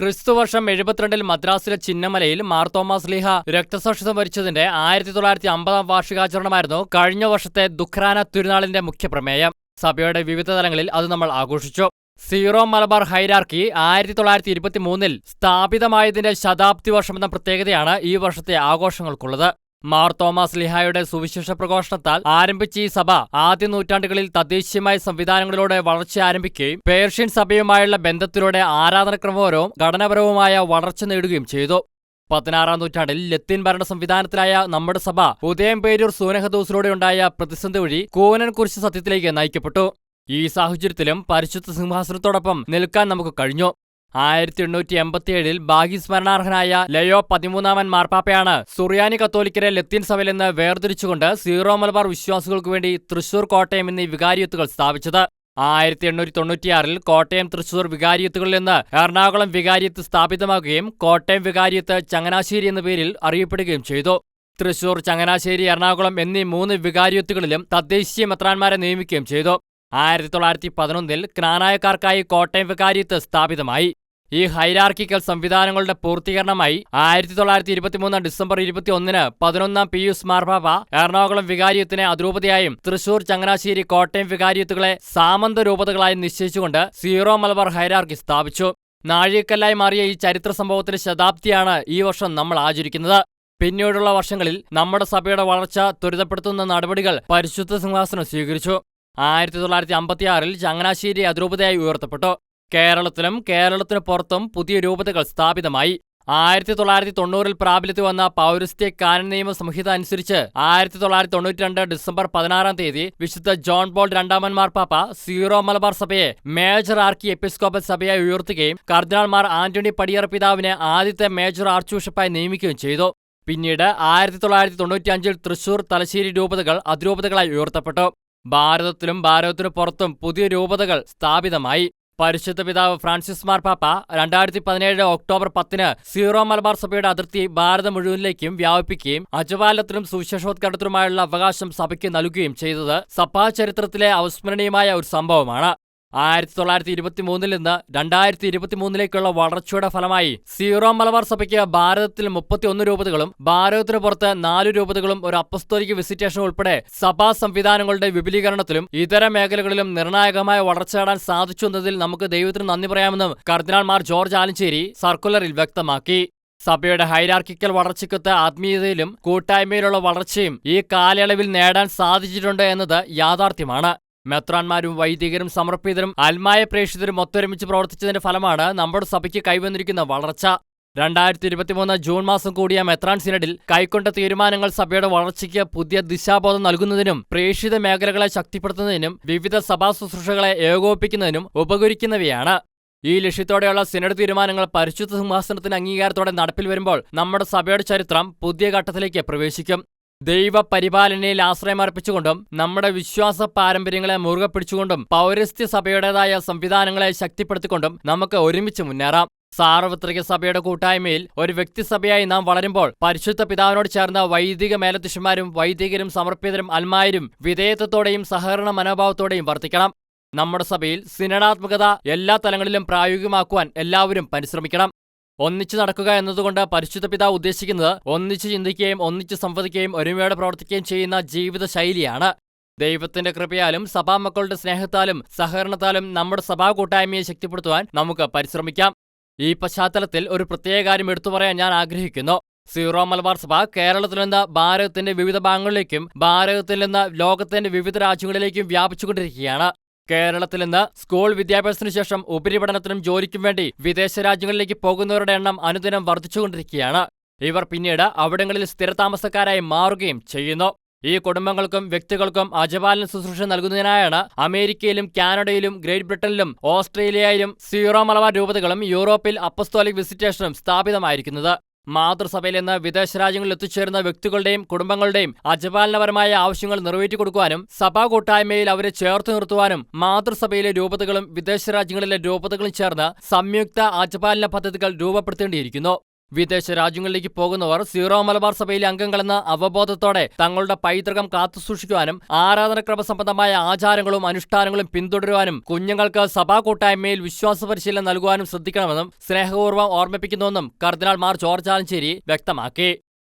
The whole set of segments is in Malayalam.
ക്രിസ്തുവർഷം എഴുപത്തിരണ്ടിൽ മദ്രാസിലെ ചിന്നമലയിൽ മാർ തോമസ് ലീഹ രക്തസാക്ഷിത്വം വരിച്ചതിന്റെ ആയിരത്തി തൊള്ളായിരത്തി അമ്പതാം വാർഷികാചരണമായിരുന്നു കഴിഞ്ഞ വർഷത്തെ ദുഖ്രാന തിരുനാളിന്റെ മുഖ്യപ്രമേയം. സഭയുടെ വിവിധ തലങ്ങളിൽ അത് നമ്മൾ ആഘോഷിച്ചു. സീറോ മലബാർ ഹൈരാർക്കി ആയിരത്തി തൊള്ളായിരത്തി ഇരുപത്തി മൂന്നിൽ സ്ഥാപിതമായതിന്റെ ശതാബ്ദി വർഷം എന്ന പ്രത്യേകതയാണ് ഈ വർഷത്തെ ആഘോഷങ്ങൾക്കുള്ളത്. മാർ തോമസ് ലിഹായുടെ സുവിശേഷ പ്രഘോഷണത്താൽ ആരംഭിച്ച ഈ സഭ ആദ്യ നൂറ്റാണ്ടുകളിൽ തദ്ദേശീയമായ സംവിധാനങ്ങളിലൂടെ വളർച്ച ആരംഭിക്കുകയും പേർഷ്യൻ സഭയുമായുള്ള ബന്ധത്തിലൂടെ ആരാധനക്രമപരവും ഘടനപരവുമായ വളർച്ച നേടുകയും ചെയ്തു. പതിനാറാം നൂറ്റാണ്ടിൽ ലത്തീൻ ഭരണ സംവിധാനത്തിലായ നമ്മുടെ സഭ ഉദയം പേരൂർ സൂനഹദോസിലൂടെ ഉണ്ടായ പ്രതിസന്ധി വഴി കൂനൻ കുരിശ് സത്യത്തിലേക്ക് നയിക്കപ്പെട്ടു. ഈ സാഹചര്യത്തിലും പരിശുദ്ധ സിംഹാസനത്തോടൊപ്പം നിൽക്കാൻ നമുക്ക് കഴിഞ്ഞു. ആയിരത്തി എണ്ണൂറ്റി എൺപത്തിയേഴിൽ ഭാഗ്യസ്മരണാർഹനായ ലയോ പതിമൂന്നാമൻ മാർപ്പാപ്പയാണ് സുറിയാനി കത്തോലിക്കരെ ലത്തീൻ സഭയിൽ നിന്ന് വേർതിരിച്ചുകൊണ്ട് സീറോ മലബാർ വിശ്വാസികൾക്കു വേണ്ടി തൃശൂർ കോട്ടയം എന്നീ വികാരിയത്തുകൾ സ്ഥാപിച്ചത്. ആയിരത്തി എണ്ണൂറ്റി തൊണ്ണൂറ്റിയാറിൽ കോട്ടയം തൃശൂർ വികാരിയത്തുകളിൽ നിന്ന് എറണാകുളം വികാരിയത്ത് സ്ഥാപിതമാകുകയും കോട്ടയം വികാരിയത്ത് ചങ്ങനാശ്ശേരി എന്ന പേരിൽ അറിയപ്പെടുകയും ചെയ്തു. തൃശൂർ ചങ്ങനാശ്ശേരി എറണാകുളം എന്നീ മൂന്ന് വികാരിയത്തുകളിലും തദ്ദേശീയ മെത്രാന്മാരെ നിയമിക്കുകയും ചെയ്തു. ആയിരത്തി തൊള്ളായിരത്തി പതിനൊന്നിൽ ക്നാനായക്കാർക്കായി കോട്ടയം വികാരിയത്ത് സ്ഥാപിതമായി. ഈ ഹൈരാർക്കിക്കൽ സംവിധാനങ്ങളുടെ പൂർത്തീകരണമായി ആയിരത്തി തൊള്ളായിരത്തി ഇരുപത്തിമൂന്ന് ഡിസംബർ ഇരുപത്തിയൊന്നിന് പതിനൊന്നാം പി പിയൂസ് മാർപാപ്പ എറണാകുളം വികാരിയത്തിനെ അതിരൂപതയായും തൃശൂർ ചങ്ങനാശ്ശേരി കോട്ടയം വികാരിയത്തുകളെ സാമന്ത രൂപതകളായും നിശ്ചയിച്ചുകൊണ്ട് സീറോ മലബാർ ഹൈരാർക്കി സ്ഥാപിച്ചു. നാഴികക്കല്ലായി മാറിയ ഈ ചരിത്ര സംഭവത്തിന്റെ ശതാബ്ദിയാണ് ഈ വർഷം നമ്മൾ ആചരിക്കുന്നത്. പിന്നീടുള്ള വർഷങ്ങളിൽ നമ്മുടെ സഭയുടെ വളർച്ച ത്വരിതപ്പെടുത്തുന്ന നടപടികൾ പരിശുദ്ധ സിംഹാസനം സ്വീകരിച്ചു. ആയിരത്തി തൊള്ളായിരത്തി അമ്പത്തിയാറിൽ ചങ്ങനാശ്ശേരി അതിരൂപതയായി ഉയർത്തപ്പെട്ടു. കേരളത്തിലും കേരളത്തിനു പുറത്തും പുതിയ രൂപതകൾ സ്ഥാപിതമായി. ആയിരത്തി തൊള്ളായിരത്തി തൊണ്ണൂറിൽ പ്രാബല്യത്തിൽ വന്ന പൗരസ്ത്യ കാനൻ നിയമ സംഹിത അനുസരിച്ച് ആയിരത്തി തൊള്ളായിരത്തി തൊണ്ണൂറ്റി രണ്ട് ഡിസംബർ പതിനാറാം തീയതി വിശുദ്ധ ജോൺ പോൾ രണ്ടാമൻ മാർപ്പാപ്പ സീറോ മലബാർ സഭയെ മേജർ ആർക്കി എപ്പിസ്കോപ്പൽ സഭയായി ഉയർത്തുകയും കർദിനാൾമാർ ആന്റണി പടിയറ പിതാവിനെ ആദ്യത്തെ മേജർ ആർച്ച് ബിഷപ്പായി നിയമിക്കുകയും ചെയ്തു. പിന്നീട് ആയിരത്തി തൊള്ളായിരത്തി തൊണ്ണൂറ്റിയഞ്ചിൽ തൃശൂർ തലശ്ശേരി രൂപതകൾ അതിരൂപതകളായി ഉയർത്തപ്പെട്ടു. ഭാരതത്തിലും ഭാരതത്തിനു പുറത്തും പുതിയ രൂപതകൾ സ്ഥാപിതമായി. പരിശുദ്ധ പിതാവ് ഫ്രാൻസിസ് മാർപ്പാപ്പ രണ്ടായിരത്തി പതിനേഴ് ഒക്ടോബർ പത്തിന് സീറോ മലബാർ സഭയുടെ അതിർത്തി ഭാരതം മുഴുവനിലേക്കും വ്യാപിപ്പിക്കുകയും അജപാലത്തിനും സുവിശേഷോത്കരണത്തിനുമായുള്ള അവകാശം സഭയ്ക്ക് നൽകുകയും ചെയ്തത് സഭാ ചരിത്രത്തിലെ അവസ്മരണീയമായ ഒരു സംഭവമാണ്. ആയിരത്തി തൊള്ളായിരത്തി ഇരുപത്തി മൂന്നിൽ നിന്ന് രണ്ടായിരത്തി ഇരുപത്തി മൂന്നിലേക്കുള്ള വളർച്ചയുടെ ഫലമായി സീറോ മലബാർ സഭയ്ക്ക് ഭാരതത്തിൽ മുപ്പത്തിയൊന്ന് രൂപതകളും ഭാരതത്തിന് പുറത്ത് നാല് രൂപതകളും ഒരു അപ്പസ്തോലിക് വിസിറ്റേഷൻ ഉൾപ്പെടെ സഭാ സംവിധാനങ്ങളുടെ വിപുലീകരണത്തിലും ഇതര മേഖലകളിലും നിർണായകമായ വളർച്ച നേടാൻ സാധിച്ചു എന്നതിൽ നമുക്ക് ദൈവത്തിന് നന്ദി പറയാമെന്നും കർദിനാൾമാർ ജോർജ് ആലഞ്ചേരി സർക്കുലറിൽ വ്യക്തമാക്കി. സഭയുടെ ഹൈരാർക്കിക്കൽ വളർച്ചയ്ക്കൊത്ത് ആത്മീയതയിലും കൂട്ടായ്മയിലുള്ള വളർച്ചയും ഈ കാലയളവിൽ നേടാൻ സാധിച്ചിട്ടുണ്ട് എന്നത് യാഥാർത്ഥ്യമാണ്. മെത്രാന്മാരും വൈദികരും സമർപ്പിതരും ആത്മായ പ്രേക്ഷിതരും ഒത്തൊരുമിച്ച് പ്രവർത്തിച്ചതിന്റെ ഫലമാണ് നമ്മുടെ സഭയ്ക്ക് കൈവന്നിരിക്കുന്ന വളർച്ച. രണ്ടായിരത്തി ഇരുപത്തിമൂന്ന് ജൂൺ മാസം കൂടിയ മെത്രാൻ സിനഡിൽ കൈക്കൊണ്ട തീരുമാനങ്ങൾ സഭയുടെ വളർച്ചയ്ക്ക് പുതിയ ദിശാബോധം നൽകുന്നതിനും പ്രേക്ഷിത മേഖലകളെ ശക്തിപ്പെടുത്തുന്നതിനും വിവിധ സഭാ ശുശ്രൂഷകളെ ഏകോപിപ്പിക്കുന്നതിനും ഉപകരിക്കുന്നവയാണ്. ഈ ലക്ഷ്യത്തോടെയുള്ള സിനഡ് തീരുമാനങ്ങൾ പരിശുദ്ധ സിംഹാസനത്തിന് അംഗീകാരത്തോടെ നടപ്പിൽ വരുമ്പോൾ നമ്മുടെ സഭയുടെ ചരിത്രം പുതിയ ഘട്ടത്തിലേക്ക് പ്രവേശിക്കും. ദൈവ പരിപാലനയിൽ ആശ്രയമർപ്പിച്ചുകൊണ്ടും നമ്മുടെ വിശ്വാസ പാരമ്പര്യങ്ങളെ മുറുകെ പിടിച്ചുകൊണ്ടും പൗരസ്ത്യ സഭയുടേതായ സംവിധാനങ്ങളെ ശക്തിപ്പെടുത്തിക്കൊണ്ടും നമുക്ക് ഒരുമിച്ച് മുന്നേറാം. സാർവത്രിക സഭയുടെ കൂട്ടായ്മയിൽ ഒരു വ്യക്തിസഭയായി നാം വളരുമ്പോൾ പരിശുദ്ധ പിതാവിനോട് ചേർന്ന വൈദിക മേലധ്യക്ഷന്മാരും വൈദികരും സമർപ്പിതരും അൽമാരും വിധേയത്വത്തോടെയും സഹകരണ മനോഭാവത്തോടെയും വർത്തിക്കണം. നമ്മുടെ സഭയിൽ സിനഡാത്മകത എല്ലാ തലങ്ങളിലും പ്രായോഗികമാക്കുവാൻ എല്ലാവരും പരിശ്രമിക്കണം. ഒന്നിച്ചു നടക്കുക എന്നതുകൊണ്ട് പരിശുദ്ധ പിതാവ് ഉദ്ദേശിക്കുന്നത് ഒന്നിച്ചു ചിന്തിക്കുകയും ഒന്നിച്ചു സംവദിക്കുകയും ഒരുമയോടെ പ്രവർത്തിക്കുകയും ചെയ്യുന്ന ജീവിത ശൈലിയാണ് ദൈവത്തിന്റെ കൃപയാലും സഭാമക്കളുടെ സ്നേഹത്താലും സഹകരണത്താലും നമ്മുടെ സഭാ കൂട്ടായ്മയെ ശക്തിപ്പെടുത്തുവാൻ നമുക്ക് പരിശ്രമിക്കാം. ഈ പശ്ചാത്തലത്തിൽ ഒരു പ്രത്യേക കാര്യം എടുത്തു പറയാൻ ഞാൻ ആഗ്രഹിക്കുന്നു. സീറോ മലബാർ സഭ കേരളത്തിൽ നിന്ന് ഭാരതത്തിന്റെ വിവിധ ഭാഗങ്ങളിലേക്കും ഭാരതത്തിൽ നിന്ന് ലോകത്തിന്റെ വിവിധ രാജ്യങ്ങളിലേക്കും വ്യാപിച്ചുകൊണ്ടിരിക്കുകയാണ്. കേരളത്തിൽ നിന്ന് സ്കൂൾ വിദ്യാഭ്യാസത്തിനു ശേഷം ഉപരിപഠനത്തിനും ജോലിക്കും വേണ്ടി വിദേശ രാജ്യങ്ങളിലേക്ക് പോകുന്നവരുടെ എണ്ണം അനുദിനം വർദ്ധിച്ചുകൊണ്ടിരിക്കുകയാണ്. ഇവർ പിന്നീട് അവിടങ്ങളിൽ സ്ഥിരതാമസക്കാരായി മാറുകയും ചെയ്യുന്നു. ഈ കുടുംബങ്ങൾക്കും വ്യക്തികൾക്കും അജപാലന ശുശ്രൂഷ നൽകുന്നതിനായാണ് അമേരിക്കയിലും കാനഡയിലും ഗ്രേറ്റ് ബ്രിട്ടനിലും ഓസ്ട്രേലിയയിലും സീറോ മലബാർ രൂപതകളും യൂറോപ്പിൽ അപ്പസ്തോലിക് വിസിറ്റേഷനും സ്ഥാപിതമായിരിക്കുന്നത്. മാതൃസഭയിൽ നിന്ന് വിദേശ രാജ്യങ്ങളിൽ എത്തിച്ചേരുന്ന വ്യക്തികളുടെയും കുടുംബങ്ങളുടെയും അജപാലനപരമായ ആവശ്യങ്ങൾ നിറവേറ്റി കൊടുക്കുവാനും സഭാ കൂട്ടായ്മയിൽ അവരെ ചേർത്ത് നിർത്തുവാനും മാതൃസഭയിലെ രൂപതകളും വിദേശ രാജ്യങ്ങളിലെ രൂപതകളും ചേർന്ന് സംയുക്ത അജപാലന പദ്ധതികൾ രൂപപ്പെടുത്തേണ്ടിയിരിക്കുന്നു. വിദേശ രാജ്യങ്ങളിലേക്ക് പോകുന്നവർ സീറോ മലബാർ സഭയിലെ അംഗങ്ങളെന്ന അവബോധത്തോടെ തങ്ങളുടെ പൈതൃകം കാത്തുസൂക്ഷിക്കുവാനും ആരാധനക്രമ സംബന്ധമായ ആചാരങ്ങളും അനുഷ്ഠാനങ്ങളും പിന്തുടരുവാനും കുഞ്ഞുങ്ങൾക്ക് സഭാ കൂട്ടായ്മയിൽ വിശ്വാസ പരിശീലനം നൽകുവാനും ശ്രദ്ധിക്കണമെന്നും സ്നേഹപൂർവം ഓർമ്മിപ്പിക്കുന്നുവെന്നും കർദിനാൾ മാർ ജോർജ് ആലഞ്ചേരി വ്യക്തമാക്കി.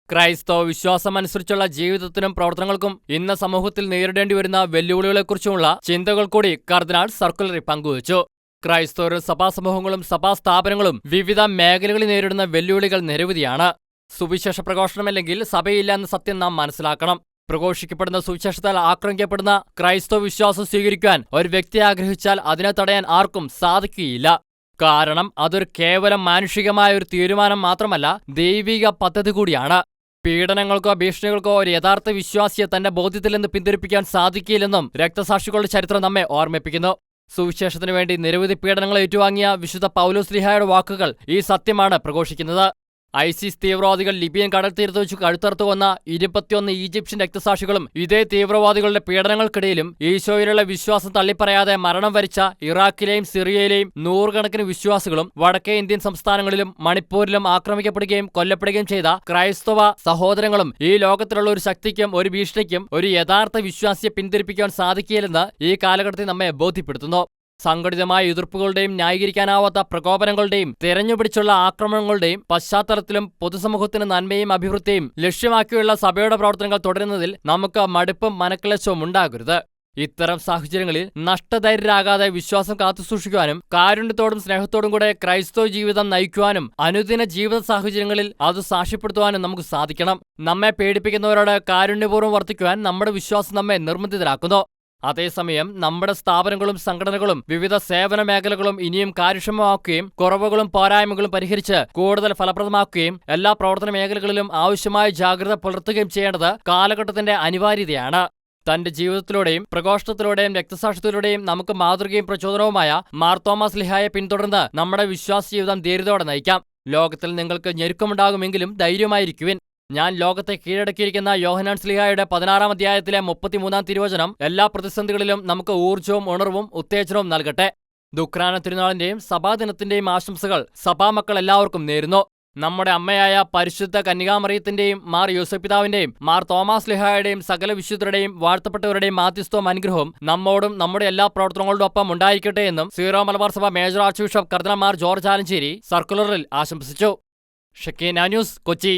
ക്രൈസ്തവ വിശ്വാസമനുസരിച്ചുള്ള ജീവിതത്തിനും പ്രവർത്തനങ്ങൾക്കും ഇന്ന് സമൂഹത്തിൽ നേരിടേണ്ടി വരുന്ന വെല്ലുവിളികളെക്കുറിച്ചുമുള്ള ചിന്തകൾ കൂടി കർദിനാൾ സർക്കുലറിൽ പങ്കുവച്ചു. ക്രൈസ്തവരും സഭാസമൂഹങ്ങളും സഭാസ്ഥാപനങ്ങളും വിവിധ മേഖലകളിൽ നേരിടുന്ന വെല്ലുവിളികൾ നിരവധിയാണ്. സുവിശേഷ പ്രഘോഷണമല്ലെങ്കിൽ സഭയില്ല എന്ന സത്യം നാം മനസ്സിലാക്കണം. പ്രഘോഷിക്കപ്പെടുന്ന സുവിശേഷത്താൽ ആക്രമിക്കപ്പെടുന്ന ക്രൈസ്തവ വിശ്വാസം സ്വീകരിക്കാൻ ഒരു വ്യക്തി ആഗ്രഹിച്ചാൽ അതിനെ തടയാൻ ആർക്കും സാധിക്കുകയില്ല. കാരണം അതൊരു കേവലം മാനുഷികമായ ഒരു തീരുമാനം മാത്രമല്ല ദൈവിക പദ്ധതി കൂടിയാണ്. പീഡനങ്ങൾക്കോ ഭീഷണികൾക്കോ ഒരു യഥാർത്ഥ വിശ്വാസിയെ തന്റെ ബോധ്യത്തിൽ നിന്ന് പിന്തിരിപ്പിക്കാൻ സാധിക്കില്ലെന്നും രക്തസാക്ഷികളുടെ ചരിത്രം നമ്മെ ഓർമ്മിപ്പിക്കുന്നു. സുവിശേഷത്തിനു വേണ്ടി നിരവധി പീഡനങ്ങൾ ഏറ്റുവാങ്ങിയ വിശുദ്ധ പൗലോസ് ലിഹായുടെ വാക്കുകൾ ഈ സത്യമാണ് പ്രഘോഷിക്കുന്നത്. ഐസിസ് തീവ്രവാദികൾ ലിബിയൻ കടൽ തീരത്ത് വെച്ച് കഴുത്തർത്ത് വന്ന ഇരുപത്തിയൊന്ന് ഈജിപ്ഷ്യൻ രക്തസാക്ഷികളും ഇതേ തീവ്രവാദികളുടെ പീഡനങ്ങൾക്കിടയിലും ഈശോയിലുള്ള വിശ്വാസം തള്ളിപ്പറയാതെ മരണം വരിച്ച ഇറാഖിലെയും സിറിയയിലെയും നൂറുകണക്കിന് വിശ്വാസികളും വടക്കേ ഇന്ത്യൻ സംസ്ഥാനങ്ങളിലും മണിപ്പൂരിലും ആക്രമിക്കപ്പെടുകയും കൊല്ലപ്പെടുകയും ചെയ്ത ക്രൈസ്തവ സഹോദരങ്ങളും ഈ ലോകത്തിലുള്ള ഒരു ശക്തിക്കും ഒരു ഭീഷണിക്കും ഒരു യഥാർത്ഥ വിശ്വാസിയെ പിന്തിരിപ്പിക്കാൻ സാധിക്കില്ലെന്ന് ഈ കാലഘട്ടത്തിൽ നമ്മെ ബോധ്യപ്പെടുത്തുന്നു. സംഘടിതമായ എതിർപ്പുകളുടെയും ന്യായീകരിക്കാനാവാത്ത പ്രകോപനങ്ങളുടെയും തെരഞ്ഞുപിടിച്ചുള്ള ആക്രമണങ്ങളുടെയും പശ്ചാത്തലത്തിലും പൊതുസമൂഹത്തിന് നന്മയും അഭിവൃദ്ധിയും ലക്ഷ്യമാക്കിയുള്ള സഭയുടെ പ്രവർത്തനങ്ങൾ തുടരുന്നതിൽ നമുക്ക് മടുപ്പും മനക്കലശവും ഉണ്ടാകരുത്. ഇത്തരം സാഹചര്യങ്ങളിൽ നഷ്ടധൈര്യരാകാതെ വിശ്വാസം കാത്തുസൂക്ഷിക്കുവാനും കാരുണ്യത്തോടും സ്നേഹത്തോടും കൂടെ ക്രൈസ്തവ ജീവിതം നയിക്കുവാനും അനുദിന ജീവിത സാഹചര്യങ്ങളിൽ അത് സാക്ഷ്യപ്പെടുത്തുവാനും നമുക്ക് സാധിക്കണം. നമ്മെ പേടിപ്പിക്കുന്നവരോട് കാരുണ്യപൂർവം വർത്തിക്കുവാൻ നമ്മുടെ വിശ്വാസം നമ്മെ നിർബന്ധിതരാക്കുന്നു. അതേസമയം നമ്മുടെ സ്ഥാപനങ്ങളും സംഘടനകളും വിവിധ സേവന മേഖലകളും ഇനിയും കാര്യക്ഷമമാക്കുകയും കുറവുകളും പോരായ്മകളും പരിഹരിച്ച് കൂടുതൽ ഫലപ്രദമാക്കുകയും എല്ലാ പ്രവർത്തന മേഖലകളിലും ആവശ്യമായ ജാഗ്രത പുലർത്തുകയും ചെയ്യേണ്ടത് കാലഘട്ടത്തിന്റെ അനിവാര്യതയാണ്. തന്റെ ജീവിതത്തിലൂടെയും പ്രഘോഷണത്തിലൂടെയും രക്തസാക്ഷിത്വത്തിലൂടെയും നമുക്ക് മാതൃകയും പ്രചോദനവുമായ മാർ തോമസ് ലിഹായെ പിന്തുടർന്ന് നമ്മുടെ വിശ്വാസ ജീവിതം ധീരതയോടെ നയിക്കാം. ലോകത്തിൽ നിങ്ങൾക്ക് ഞെരുക്കമുണ്ടാകുമെങ്കിലും ധൈര്യമായിരിക്കുവിൻ. ഞാൻ ലോകത്തെ കീഴടക്കിയിരിക്കുന്ന യോഹനാൻ സ്ലിഹായുടെ പതിനാറാം അധ്യായത്തിലെ മുപ്പത്തിമൂന്നാം തിരുവചനം എല്ലാ പ്രതിസന്ധികളിലും നമുക്ക് ഊർജവും ഉണർവും ഉത്തേജനവും നൽകട്ടെ. ദുക്രാന തിരുനാളിന്റെയും സഭാദിനത്തിന്റെയും ആശംസകൾ സഭാമക്കൾ എല്ലാവർക്കും നേരുന്നു. നമ്മുടെ അമ്മയായ പരിശുദ്ധ കന്യകാമറിയത്തിന്റെയും മാർ യൂസഫിതാവിന്റെയും മാർ തോമസ് ലിഹായുടെയും സകല വിശുദ്ധരുടെയും വാഴ്ത്തപ്പെട്ടവരുടെയും മാധ്യസ്ഥവും അനുഗ്രഹവും നമ്മോടും നമ്മുടെ എല്ലാ പ്രവർത്തനങ്ങളുടെ ഒപ്പം ഉണ്ടായിരിക്കട്ടെ എന്നും സീറോ മലബാർ സഭ മേജർ ആർച്ച് ബിഷപ്പ് കർദ്ദനമാർ മാർ ജോർജ് ആലഞ്ചേരി സർക്കുലറിൽ ആശംസിച്ചു. ഷക്കീന ന്യൂസ് കൊച്ചി.